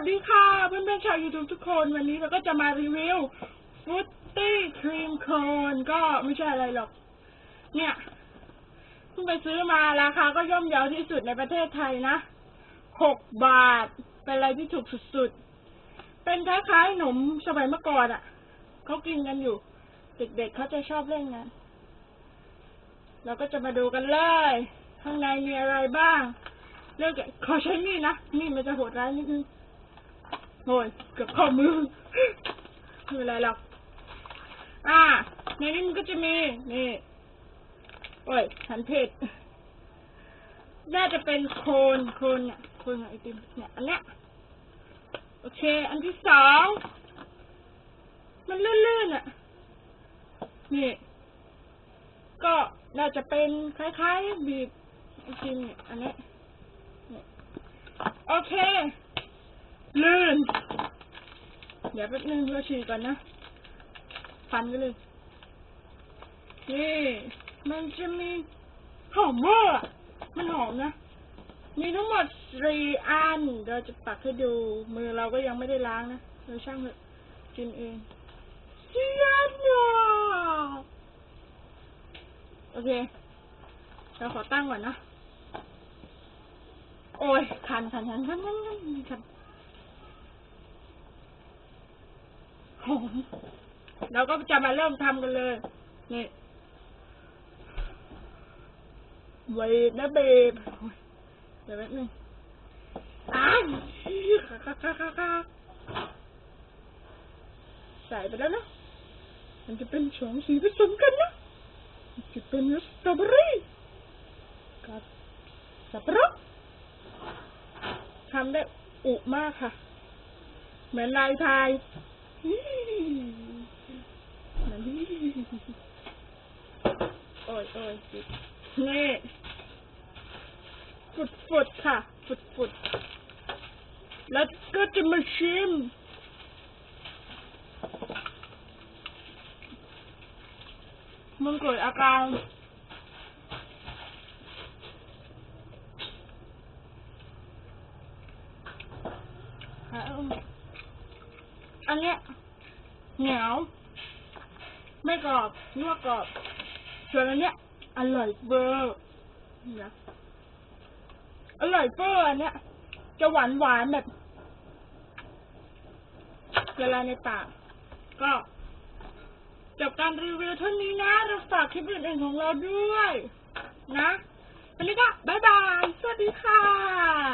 วัสดีค่ะ เพื่อนๆชาวยูทูบทุกคนวันนี้เราก็จะมารีวิวฟุตตี้ครีมโคนก็ไม่ใช่อะไรหรอก เนี่ยเพิ่งไปซื้อมาราคาก็ย่อมเยาที่สุดในประเทศไทยนะหกบาท เป็นอะไรที่ถูกสุดๆ เป็นคล้ายๆขนมสมัยเมื่อก่อนอะ่ะเขากินกันอยู่ เด็กๆเขาจะชอบเล่นกันเราก็จะมาดูกันเลย ข้างในมีอะไรบ้างเลือกขอใช้มีดนะมีดมันจะโหดร้ายนิดนึง โอ้ยเกือบข้อมือไม่เป็นไรหรอกอ่า ในนี้มันก็จะมี นี่ โอ้ยหันเพจน่าจะเป็นโคนโคนเนี่ยโคนไอติมเนี่ยอันเนี้ยโอเค อันที่สองมันลื่นๆอะ นี่ ก็น่าจะเป็นคล้ายๆบีบไอติมเนี่ยอันเนี้ยโอเค ลื่น เดี๋ยวแป๊บนึงเราฉีดก่อนนะ ฟันไปเลยนี่มันจะมีหอมเวอร์อมันหอมนะ มีทั้งหมดสี่อัน เราจะปักให้ดู มือเราก็ยังไม่ได้ล้างนะ เราช่างเถอะกินเองเจียนอะโอเค เราขอตั้งก่อนนะ โอ้ย คันคันคันคันคันคันคันหอม เราก็จะมาเริ่มทำกันเลย นี่เวทนะเบฟโอ้ยเดี๋ยวแป๊บนึงอ้าวใส่ไปแล้วนะ มันจะเป็นสองสีผสมกันนะมันจะเป็นสตรอเบอรี่กับสับปะรดทำได้อุมากค่ะ เหมือนลายพายเหมือนโอ้ยโอ้ยจิ นี่ฝุดฝุดค่ะฝุดฝุดแล้วก็จะมาชิม มันเกิดอาการอันเนี้ยเหนียว ไม่กรอบนวกกรอบ ส่วนอันเนี้ย อร่อยเบอร์นี่นะอร่อยเบอร์อันเนี้ย จะหวานหวานแบบละลายในปาก ก็จบการรีวิวเท่านี้นะเราฝากคลิปอื่นๆของเราด้วย นะ วันนี้ก็บ๊ายบาย สวัสดีค่ะ